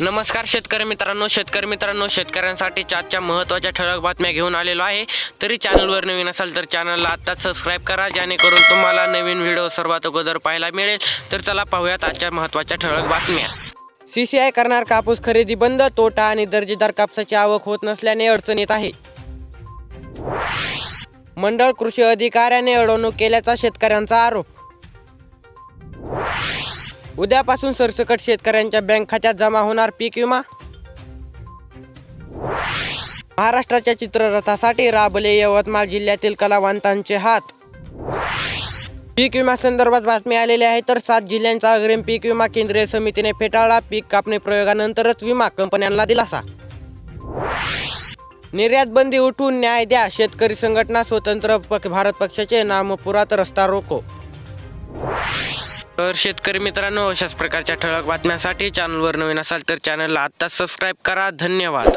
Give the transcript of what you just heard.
नमस्कार शेतकरी मित्रांनो शेतकरी मित्रांनो शेतकऱ्यांसाठी आजच्या महत्त्वाच्या ठळक बातम्या घेऊन आलेलो आहे. तरी चॅनलवर नवीन असाल तर चॅनलला आत्ताच सबस्क्राईब करा जेणेकरून तुम्हाला नवीन व्हिडिओ सर्वात अगोदर पाहायला मिळेल. तर चला पाहूयात आजच्या महत्त्वाच्या ठळक बातम्या. सी सी आय करणार कापूस खरेदी बंद तोटा आणि दर्जेदार कापसाची आवक होत नसल्याने अडचण येत आहे. मंडळ कृषी अधिकाऱ्याने अडवणूक केल्याचा शेतकऱ्यांचा आरोप. उद्यापासून सरसकट शेतकऱ्यांच्या बँक खात्यात जमा होणार पीक विमा? महाराष्ट्राच्या चित्ररथासाठी राबले यवतमाळ जिल्ह्यातील कलावंतांचे हात. पीक विमा संदर्भात बातमी आलेली आहे तर सात जिल्ह्यांचा अग्रिम पीक विमा केंद्रीय समितीने फेटाळला. पीक कापणी प्रयोगानंतरच विमा कंपन्यांना दिलासा. निर्यात बंदी उठून न्याय द्या शेतकरी संघटना स्वतंत्र पक्ष भारत पक्षाचे नामपुरात रस्ता रोको. तर शेतकरी मित्रांनो अशाच प्रकारच्या ठळक बातम्यांसाठी चॅनलवर नवीन असाल तर चॅनलला आत्ताच सबस्क्राईब करा. धन्यवाद.